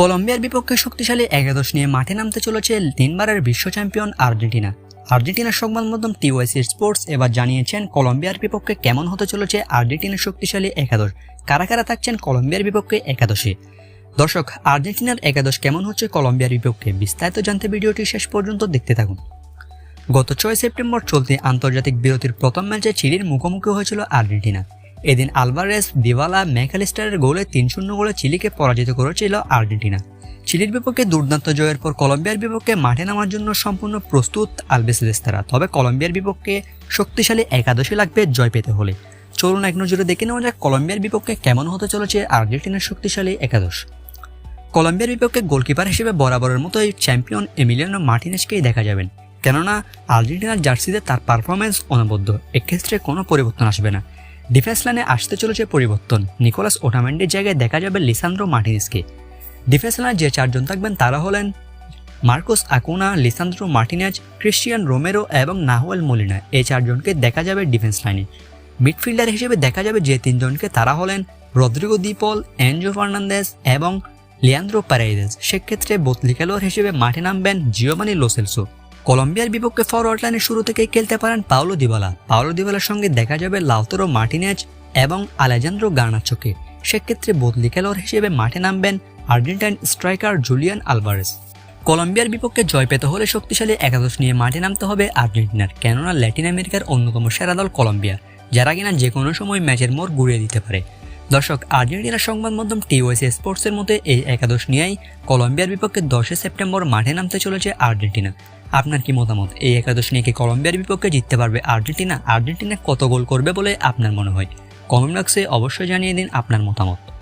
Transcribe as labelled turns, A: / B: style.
A: কলম্বিয়ার বিপক্ষে শক্তিশালী একাদশ নিয়ে মাঠে নামতে চলেছে তিনবারের বিশ্ব চ্যাম্পিয়ন আর্জেন্টিনা। আর্জেন্টিনার সংবাদ মাধ্যম টিওয়াইসি স্পোর্টস এবার জানিয়েছেন কলম্বিয়ার বিপক্ষে কেমন হতে চলেছে আর্জেন্টিনার শক্তিশালী একাদশ। কারা কারা থাকছেন কলম্বিয়ার বিপক্ষে একাদশে? দর্শক, আর্জেন্টিনার একাদশ কেমন হচ্ছে কলম্বিয়ার বিপক্ষে? বিস্তারিত জানতে ভিডিওটি শেষ পর্যন্ত দেখতে থাকুন। গত ছয় সেপ্টেম্বর চলতি আন্তর্জাতিক বিরতির প্রথম ম্যাচে চিলির মুখোমুখি হয়েছিল আর্জেন্টিনা। এদিন আলভারেস, দিওয়ালা, ম্যাকালিস্টারের গোলে তিন শূন্য গোলে চিলিকে পরাজিত করেছিল আর্জেন্টিনা। চিলির বিপক্ষে দুর্দান্ত জয়ের পর কলম্বিয়ার বিপক্ষে মাঠে নামার জন্য সম্পূর্ণ প্রস্তুত আলবেস রেস্তারা তবে কলম্বিয়ার বিপক্ষে শক্তিশালী একাদশী লাগবে জয় পেতে হলে। চলুন এক নজরে দেখে নেওয়া যাক কলম্বিয়ার বিপক্ষে কেমন হতে চলেছে আর্জেন্টিনার শক্তিশালী একাদশ। কলম্বিয়ার বিপক্ষে গোলকিপার হিসেবে বরাবরের মতো এই চ্যাম্পিয়ন এমিলিয়ানো মার্টিনেসকেই দেখা যাবেন। কেননা, আর্জেন্টিনার জার্সিতে তার পারফরমেন্স অনবদ্য, এক্ষেত্রে কোনো পরিবর্তন আসবে না। ডিফেন্স লাইনে আসতে চলেছে পরিবর্তন। নিকোলাস ওটামেন্ডের জায়গায় দেখা যাবে লিসান্দ্রো মার্টিনেসকে। ডিফেন্স লাইনে যে চারজন থাকবেন তারা হলেন Marcos Acuna, Lisandro Martinez, Cristian Romero এবং নাহুয়েল মলিনা। এই চারজনকে দেখা যাবে ডিফেন্স লাইনে মিডফিল্ডার হিসেবে দেখা যাবে যে তিনজনকে তারা হলেন রদ্রিগো দিপল এনজো ফার্নান্দেস এবং লিয়ান্দ্রো প্যারাইদেস সেক্ষেত্রে বদলি খেলোয়াড় হিসেবে মাঠে নামবেন জিওমানি লোসেলসো। কলম্বিয়ার বিপক্ষে ফরওয়ার্ড লাইনে শুরু থেকেই খেলতে পারেন পাওলো দিবালা। পাওলো দিবালার সঙ্গে দেখা যাবে লাউতরো মার্টিনেজ এবং আলেজান্দ্রো গার্নাচোকে। সেক্ষেত্রে বদলি খেলোয়াড় হিসেবে মাঠে নামবেন আর্জেন্টাইন স্ট্রাইকার জুলিয়ান আলভারেস। কলম্বিয়ার বিপক্ষে জয় পেতে হলে শক্তিশালী একাদশ নিয়ে মাঠে নামতে হবে আর্জেন্টিনার, কেননা ল্যাটিন আমেরিকার অন্যতম সেরা দল কলম্বিয়া, যারা কিনা যে কোনো সময় ম্যাচের মোড় ঘুরিয়ে দিতে পারে। দর্শক, আর্জেন্টিনার সংবাদ মাধ্যম টিওএসি স্পোর্টসের মধ্যে এই একাদশ নিয়েই কলম্বিয়ার বিপক্ষে দশই সেপ্টেম্বর মাঠে নামতে চলেছে আর্জেন্টিনা। আপনার কি মতামত? এই একাদশ নিয়ে কি কলম্বিয়ার বিপক্ষে জিততে পারবে আর্জেন্টিনা? আর্জেন্টিনা কত গোল করবে বলে আপনার মনে হয়? কমেন্ট বক্সে অবশ্যই জানিয়ে দিন আপনার মতামত।